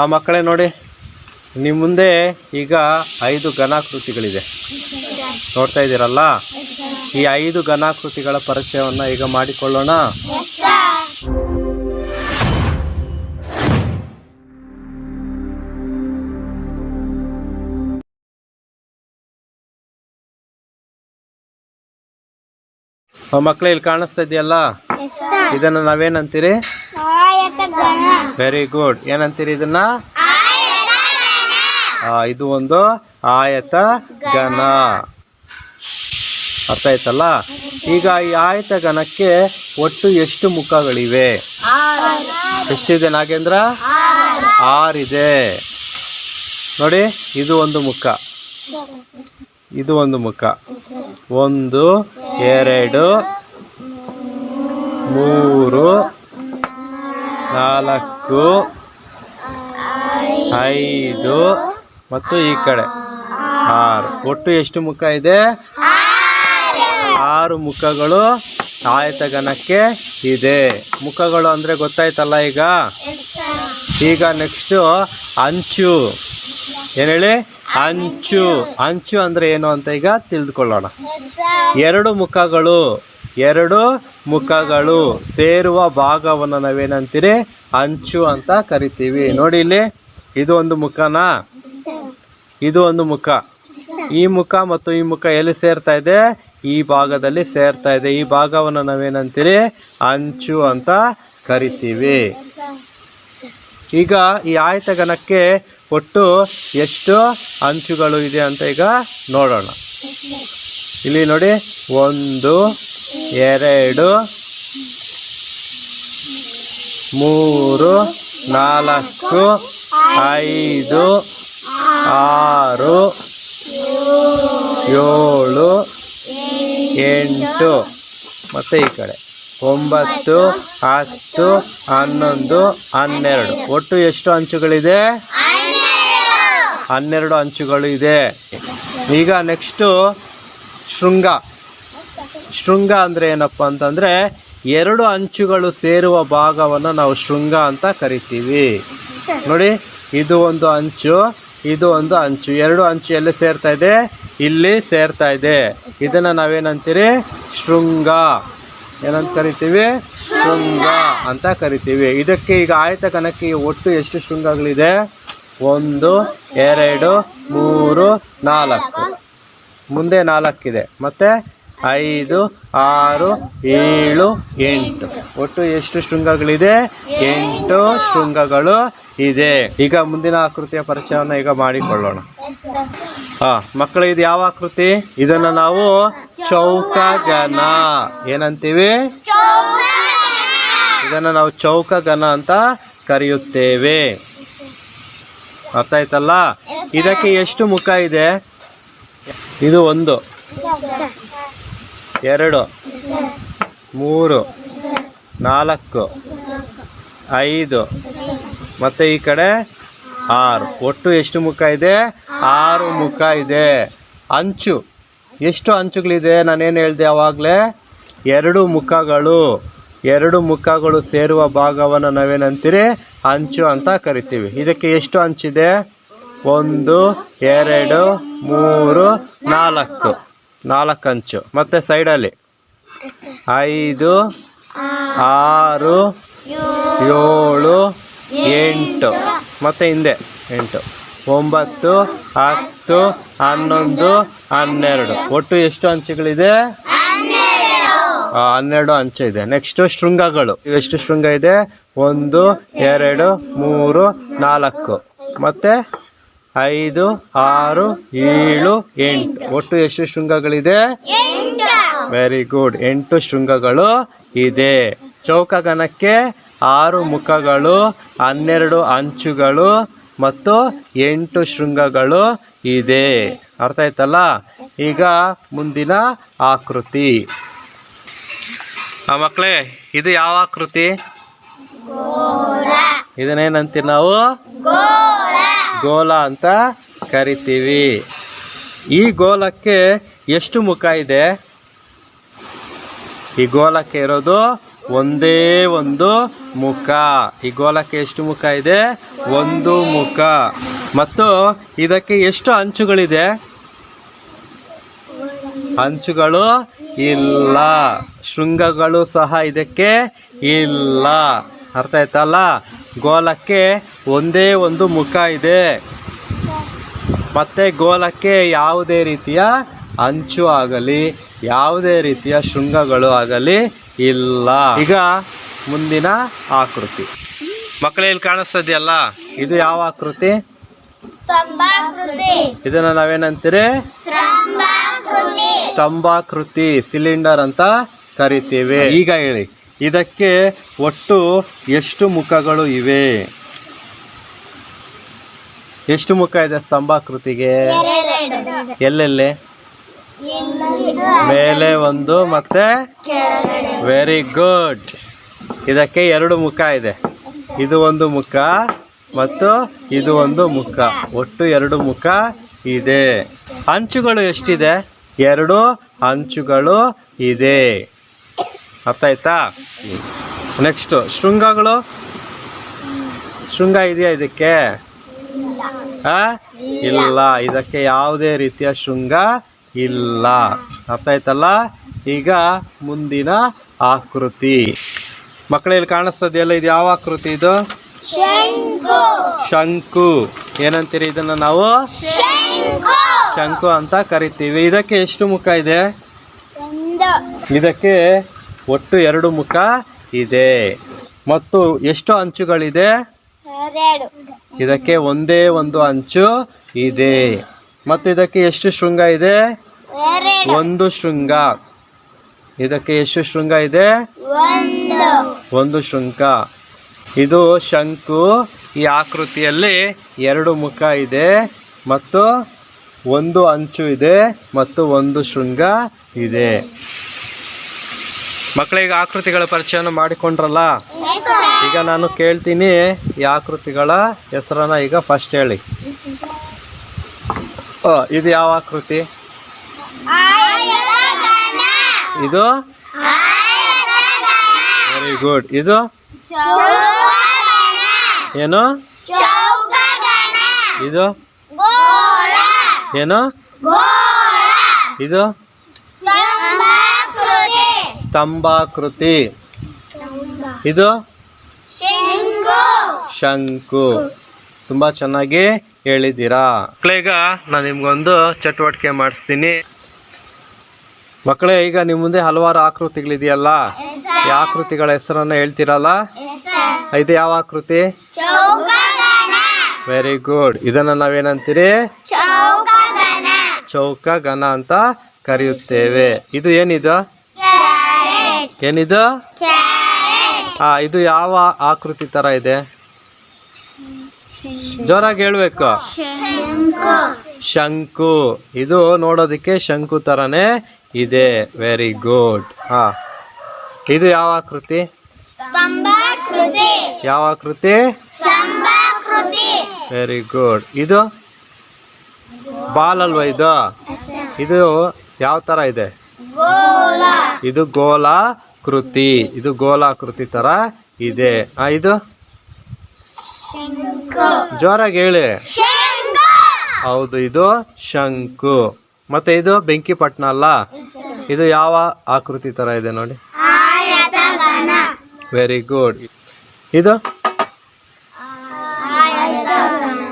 ಆ ಮಕ್ಕಳೇ ನೋಡಿ ನಿಮ್ಮ ಮುಂದೆ ಈಗ ಐದು ಘನಾಕೃತಿಗಳಿದೆ. ನೋಡ್ತಾ ಇದ್ದೀರಲ್ಲ? ಈ ಐದು ಘನಾಕೃತಿಗಳ ಪರಿಚಯವನ್ನು ಈಗ ಮಾಡಿಕೊಳ್ಳೋಣ. ಆ ಮಕ್ಕಳೇ ಇಲ್ಲಿ ಕಾಣಿಸ್ತಾ ಇದೆಯಲ್ಲ? ಇದನ್ನು ನಾವೇನಂತೀರಿ? ವೆರಿ ಗುಡ್ ಏನಂತೀರಿ ಇದನ್ನ? ಇದು ಒಂದು ಆಯತ ಘನ ಅರ್ಥ ಆಯ್ತಲ್ಲ? ಈಗ ಈ ಆಯತ ಘನಕ್ಕೆ ಒಟ್ಟು ಎಷ್ಟು ಮುಖಗಳಿವೆ? ಎಷ್ಟಿದೆ ನಾಗೇಂದ್ರ? ಆರಿದೆ. ನೋಡಿ, ಇದು ಒಂದು ಮುಖ. ಇದು ಒಂದು ಮುಖ. ಒಂದು, ಎರಡು, ಮೂರು ನಾಲ್ಕು, ಐದು ಮತ್ತು ಈ ಕಡೆ. ಆರು. ಒಟ್ಟು ಎಷ್ಟು ಮುಖ ಇದೆ? ಆರು ಮುಖಗಳು ಆಯತಗಣಕ್ಕೆ ಇದೆ. ಮುಖಗಳು ಅಂದರೆ ಗೊತ್ತಾಯ್ತಲ್ಲ ಈಗ? ಈಗ ನೆಕ್ಸ್ಟು ಅಂಚು. ಏನು ಹೇಳಿ ಅಂಚು. ಅಂಚು ಅಂದರೆ ಏನು ಅಂತ ಈಗ ತಿಳಿದುಕೊಳ್ಳೋಣ. ಎರಡು ಮುಖಗಳು. ಎರಡು ಮುಖಗಳು ಸೇರುವ ಭಾಗವನ್ನು ನಾವೇನಂತೀರಿ? ಅಂಚು ಅಂತ ಕರಿತೀವಿ. ನೋಡಿ ಇಲ್ಲಿ, ಇದು ಒಂದು ಮುಖನಾ? ಇದು ಒಂದು ಮುಖ. ಈ ಮುಖ ಮತ್ತು ಈ ಮುಖ ಎಲ್ಲಿ ಸೇರ್ತಾ ಇದೆ? ಈ ಭಾಗದಲ್ಲಿ ಸೇರ್ತಾ ಇದೆ. ಈ ಭಾಗವನ್ನು ನಾವೇನಂತೀರಿ? ಅಂಚು ಅಂತ ಕರಿತೀವಿ. ಈಗ ಈ ಆಯತಗಣಕ್ಕೆ ಒಟ್ಟು ಎಷ್ಟು ಅಂಚುಗಳು ಇದೆ ಅಂತ ಈಗ ನೋಡೋಣ. ಇಲ್ಲಿ ನೋಡಿ, ಒಂದು ಎರಡು, ಮೂರು, ನಾಲ್ಕು, ಐದು, ಆರು, ಏಳು, ಎಂಟು. ಮತ್ತು ಈ ಕಡೆ. ಒಂಬತ್ತು, ಹತ್ತು, ಹನ್ನೊಂದು, ಹನ್ನೆರಡು. ಒಟ್ಟು ಎಷ್ಟು ಅಂಚುಗಳಿದೆ? ಹನ್ನೆರಡು ಅಂಚುಗಳು ಇದೆ. ಈಗ ನೆಕ್ಸ್ಟು ಶೃಂಗ. ಶೃಂಗ ಅಂದರೆ ಏನಪ್ಪ ಅಂತಂದರೆ ಎರಡು ಅಂಚುಗಳು ಸೇರುವ ಭಾಗವನ್ನು ನಾವು ಶೃಂಗ ಅಂತ ಕರಿತೀವಿ. ನೋಡಿ, ಇದು ಒಂದು ಅಂಚು, ಇದು ಒಂದು ಅಂಚು. ಎರಡು ಅಂಚು ಎಲ್ಲಿ ಸೇರ್ತಾ ಇದೆ? ಇಲ್ಲಿ ಸೇರ್ತಾ ಇದೆ. ಇದನ್ನು ನಾವೇನಂತೀರಿ? ಶೃಂಗ ಏನಂತ ಕರಿತೀವಿ? ಶೃಂಗ ಅಂತ ಕರಿತೀವಿ. ಇದಕ್ಕೆ ಈಗ ಆಯತ ಕಣಕ್ಕೆ ಒಟ್ಟು ಎಷ್ಟು ಶೃಂಗಗಳಿದೆ? ಒಂದು, ಎರಡು, ಮೂರು, ನಾಲ್ಕು. ಮುಂದೆ ನಾಲ್ಕಿದೆ. ಮತ್ತೆ ಐದು, ಆರು, ಏಳು, ಎಂಟು. ಒಟ್ಟು ಎಷ್ಟು ಶೃಂಗಗಳಿದೆ? ಎಂಟು ಶೃಂಗಗಳು ಇದೆ. ಈಗ ಮುಂದಿನ ಆಕೃತಿಯ ಪರಿಚಯವನ್ನು ಈಗ ಮಾಡಿಕೊಳ್ಳೋಣ. ಹಾ, ಮಕ್ಕಳು, ಇದು ಯಾವ ಆಕೃತಿ? ಇದನ್ನು ನಾವು ಚೌಕಗನ ಏನಂತೀವಿ? ಇದನ್ನು ನಾವು ಚೌಕಗನ ಅಂತ ಕರೆಯುತ್ತೇವೆ. ಅರ್ಥ ಆಯ್ತಲ್ಲ ಇದಕ್ಕೆ ಎಷ್ಟು ಮುಖ ಇದೆ? ಇದು ಒಂದು. ಎರಡು, ಮೂರು, ನಾಲ್ಕು, ಐದು, ಮತ್ತು ಈ ಕಡೆ ಆರು. ಒಟ್ಟು ಎಷ್ಟು ಮುಖ ಇದೆ? ಆರು ಮುಖ ಇದೆ. ಅಂಚು. ಎಷ್ಟು ಅಂಚುಗಳಿದೆ? ನಾನೇನು ಹೇಳಿದೆ ಆವಾಗಲೇ ಎರಡು ಮುಖಗಳು. ಎರಡು ಮುಖಗಳು ಸೇರುವ ಭಾಗವನ್ನು ನಾವೇನಂತೀರಿ? ಅಂಚು ಅಂತ ಕರಿತೀವಿ. ಇದಕ್ಕೆ ಎಷ್ಟು ಅಂಚಿದೆ? ಒಂದು, ಎರಡು, ಮೂರು, ನಾಲ್ಕು. ನಾಲ್ಕು ಅಂಚು ಮತ್ತು ಸೈಡಲ್ಲಿ? ಐದು, ಆರು, ಏಳು, ಎಂಟು. ಮತ್ತೆ ಹಿಂದೆ? ಎಂಟು. ಒಂಬತ್ತು, ಹತ್ತು, ಹನ್ನೊಂದು, ಹನ್ನೆರಡು. ಒಟ್ಟು ಎಷ್ಟು ಅಂಚುಗಳಿದೆ? ಹನ್ನೆರಡು ಅಂಚು ಇದೆ. ನೆಕ್ಸ್ಟ್ ಶೃಂಗಗಳು. ಎಷ್ಟು ಶೃಂಗ ಇದೆ? ಒಂದು, ಎರಡು, ಮೂರು, ನಾಲ್ಕು. ಮತ್ತೆ? ಐದು ಆರು ಏಳು ಎಂಟು. ಒಟ್ಟು ಎಷ್ಟು ಶೃಂಗಗಳಿದೆ? ವೆರಿ ಗುಡ್ ಎಂಟು ಶೃಂಗಗಳು ಇದೆ. ಚೌಕಗಣಕ್ಕೆ ಆರು ಮುಖಗಳು ಹನ್ನೆರಡು ಅಂಚುಗಳು ಮತ್ತು ಎಂಟು ಶೃಂಗಗಳು ಇದೆ. ಅರ್ಥ ಆಯ್ತಲ್ಲ? ಈಗ ಮುಂದಿನ ಆಕೃತಿ. ಆ ಮಕ್ಕಳೇ ಇದು ಯಾವ ಆಕೃತಿ? ಇದನ್ನೇನಂತೀವಿ ನಾವು? ಗೋಲ ಅಂತ ಕರಿತೀವಿ. ಈ ಗೋಲಕ್ಕೆ ಎಷ್ಟು ಮುಖ ಇದೆ? ಈ ಗೋಲಕ್ಕೆ ಇರೋದು ಒಂದೇ ಒಂದು ಮುಖ. ಈ ಗೋಲಕ್ಕೆ ಎಷ್ಟು ಮುಖ ಇದೆ? ಒಂದು ಮುಖ. ಮತ್ತು ಇದಕ್ಕೆ ಎಷ್ಟು ಅಂಚುಗಳಿದೆ? ಅಂಚುಗಳು ಇಲ್ಲ. ಶೃಂಗಗಳು ಸಹ ಇದಕ್ಕೆ ಇಲ್ಲ. ಅರ್ಥ ಆಯ್ತಲ್ಲ ಗೋಲಕ್ಕೆ ಒಂದೇ ಒಂದು ಮುಖ ಇದೆ. ಮತ್ತೆ ಗೋಲಕ್ಕೆ ಯಾವುದೇ ರೀತಿಯ ಅಂಚು ಆಗಲಿ ಯಾವುದೇ ರೀತಿಯ ಶೃಂಗಗಳು ಆಗಲಿ ಇಲ್ಲ. ಈಗ ಮುಂದಿನ ಆಕೃತಿ. ಮಕ್ಕಳೇ ಇಲ್ಲಿ ಕಾಣಿಸ್ತದೆಯಲ್ಲ? ಇದು ಯಾವ ಆಕೃತಿ? ಇದನ್ನ ನಾವೇನಂತೀರಿ? ಸ್ತಂಭಾಕೃತಿ ಸಿಲಿಂಡರ್ ಅಂತ ಕರಿತೀವಿ. ಈಗ ಹೇಳಿ ಇದಕ್ಕೆ ಒಟ್ಟು ಎಷ್ಟು ಮುಖಗಳು ಇವೆ? ಎಷ್ಟು ಮುಖ ಇದೆ ಸ್ತಂಭಾಕೃತಿಗೆ? ಎಲ್ಲೆಲ್ಲಿ? ಮೇಲೆ ಒಂದು ಮತ್ತೆ ವೆರಿ ಗುಡ್ ಇದಕ್ಕೆ ಎರಡು ಮುಖ ಇದೆ. ಇದು ಒಂದು ಮುಖ ಮತ್ತು ಇದು ಒಂದು ಮುಖ. ಒಟ್ಟು ಎರಡು ಮುಖ ಇದೆ. ಅಂಚುಗಳು ಎಷ್ಟಿದೆ? ಎರಡು ಅಂಚುಗಳು ಇದೆ. ಅರ್ಥ ಆಯ್ತಾ ನೆಕ್ಸ್ಟ್ ಶೃಂಗಗಳು? ಶೃಂಗ ಇದೆಯಾ ಇದಕ್ಕೆ? ಇಲ್ಲ ಇದಕ್ಕೆ ಯಾವುದೇ ರೀತಿಯ ಶೃಂಗ ಇಲ್ಲ. ಅರ್ಥ ಆಯ್ತಲ್ಲ ಈಗ ಮುಂದಿನ ಆಕೃತಿ. ಮಕ್ಕಳಲ್ಲಿ ಕಾಣಿಸ್ತದೆಯಲ್ಲ ಇದು ಯಾವ ಆಕೃತಿ ಇದು? ಶಂಕು. ಏನಂತೀರಿ ಇದನ್ನ ನಾವು? ಶಂಕು. ಅಂತ ಕರಿತೀವಿ. ಇದಕ್ಕೆ ಎಷ್ಟು ಮುಖ ಇದೆ? ಇದಕ್ಕೆ ಒಟ್ಟು ಎರಡು ಮುಖ ಇದೆ. ಮತ್ತು ಎಷ್ಟು ಅಂಚುಗಳಿದೆ? ಇದಕ್ಕೆ ಒಂದೇ ಒಂದು ಅಂಚು ಇದೆ. ಮತ್ತು ಇದಕ್ಕೆ ಎಷ್ಟು ಶೃಂಗ ಇದೆ? ಒಂದು ಶೃಂಗ. ಇದಕ್ಕೆ ಎಷ್ಟು ಶೃಂಗ ಇದೆ? ಒಂದು ಶೃಂಗ. ಇದು ಶಂಕು. ಈ ಆಕೃತಿಯಲ್ಲಿ ಎರಡು ಮುಖ ಇದೆ ಮತ್ತು ಒಂದು ಅಂಚು ಇದೆ ಮತ್ತು ಒಂದು ಶೃಂಗ ಇದೆ. ಮಕ್ಕಳಿಗೆ ಆಕೃತಿಗಳ ಪರಿಚಯನ ಮಾಡಿಕೊಂಡ್ರಲ್ಲ? ಈಗ ನಾನು ಕೇಳ್ತೀನಿ ಈ ಆಕೃತಿಗಳ ಹೆಸರನ್ನ ಈಗ ಫಸ್ಟ್ ಹೇಳಿ. ಇದು ಯಾವ ಆಕೃತಿ? ಇದು? ವೆರಿ ಗುಡ್ ಇದು? ಏನು? ಇದು? ಏನು? ಇದು? ಸ್ತಂಭಾಕೃತಿ ಇದು? ಶಂಕು. ತುಂಬ ಚೆನ್ನಾಗಿ ಹೇಳಿದ್ದೀರಾ. ಮಕ್ಕಳೀಗ ನಾನು ನಿಮ್ಗೊಂದು ಚಟುವಟಿಕೆ ಮಾಡಿಸ್ತೀನಿ. ಮಕ್ಕಳೇ ಈಗ ನಿಮ್ಮ ಮುಂದೆ ಹಲವಾರು ಆಕೃತಿಗಳಿದೆಯಲ್ಲ? ಈ ಆಕೃತಿಗಳ ಹೆಸರನ್ನ ಹೇಳ್ತೀರಲ್ಲ? ಇದು ಯಾವ ಆಕೃತಿ? ವೆರಿ ಗುಡ್ ಇದನ್ನ ನಾವೇನಂತೀರಿ? ಚೌಕ ಘನ ಅಂತ ಕರೆಯುತ್ತೇವೆ. ಇದು ಏನಿದು? ಏನಿದು? ಆ ಇದು ಯಾವ ಆಕೃತಿ ತರ ಇದೆ? ಜೋರಾಗಿ ಹೇಳ್ಬೇಕು. ಶಂಕು. ಇದು ನೋಡೋದಕ್ಕೆ ಶಂಕು ತರನೇ ಇದೆ. ವೆರಿ ಗುಡ್ ಹಾ. ಇದು ಯಾವ ಆಕೃತಿ? ಯಾವ ಆಕೃತಿ? ವೆರಿ ಗುಡ್ ಇದು? ಬಾಲ್ ಅಲ್ವಾ ಇದು ಇದು ಯಾವ ತರ ಇದೆ? ಇದು ಗೋಲಾಕೃತಿ ಇದು ಗೋಲಾಕೃತಿ ತರ ಇದೆ. ಆ ಇದು? ಜೋರಾಗಿ ಹೇಳಿ. ಹೌದು ಇದು ಶಂಕು. ಮತ್ತೆ ಇದು ಬೆಂಕಿ ಪಟ್ನ ಅಲ್ಲ? ಇದು ಯಾವ ಆಕೃತಿ ತರ ಇದೆ ನೋಡಿ. ವೆರಿ ಗುಡ್ ಇದು?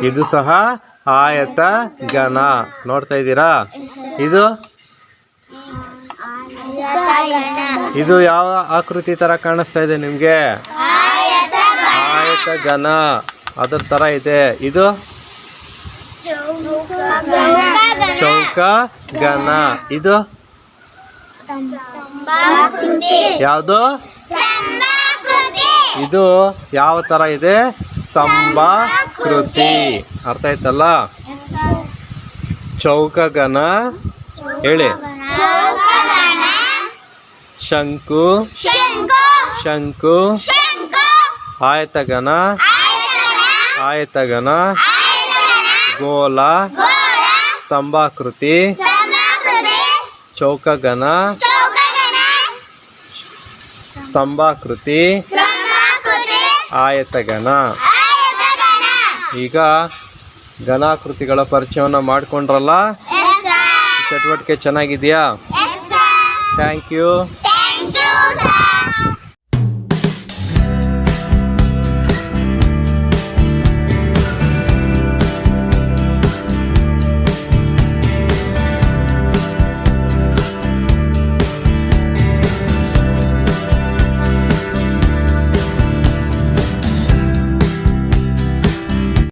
ಇದು ಸಹ ಆಯತ ಘನ ನೋಡ್ತಾ ಇದ್ದೀರಾ? ಇದು ಇದು ಯಾವ ಆಕೃತಿ ತರ ಕಾಣಿಸ್ತಾ ಇದೆ ನಿಮ್ಗೆ? ಆಯತ ಘನ. ಅದ್ರ ತರ ಇದೆ. ಇದು? ಚೌಕ ಘನ. ಇದು? ಯಾವುದು? ಇದು ಯಾವ ತರ ಇದೆ? ಸ್ತಂಭಾಕೃತಿ ಅರ್ಥ ಆಯ್ತಲ್ಲ? ಚೌಕ ಘನ. ಹೇಳಿ. ಶಂಕು. ಶಂಕು. ಆಯತಗನ. ಆಯತಗನ. ಗೋಲ ಸ್ತಂಭಾಕೃತಿ. ಚೌಕಗನ. ಸ್ತಂಭಾಕೃತಿ. ಆಯತಗನ. ಈಗ ಘನಾಕೃತಿಗಳ ಪರಿಚಯವನ್ನು ಮಾಡಿಕೊಂಡ್ರಲ್ಲ? ಚಟುವಟಿಕೆ ಚೆನ್ನಾಗಿದೆಯಾ? Thank you.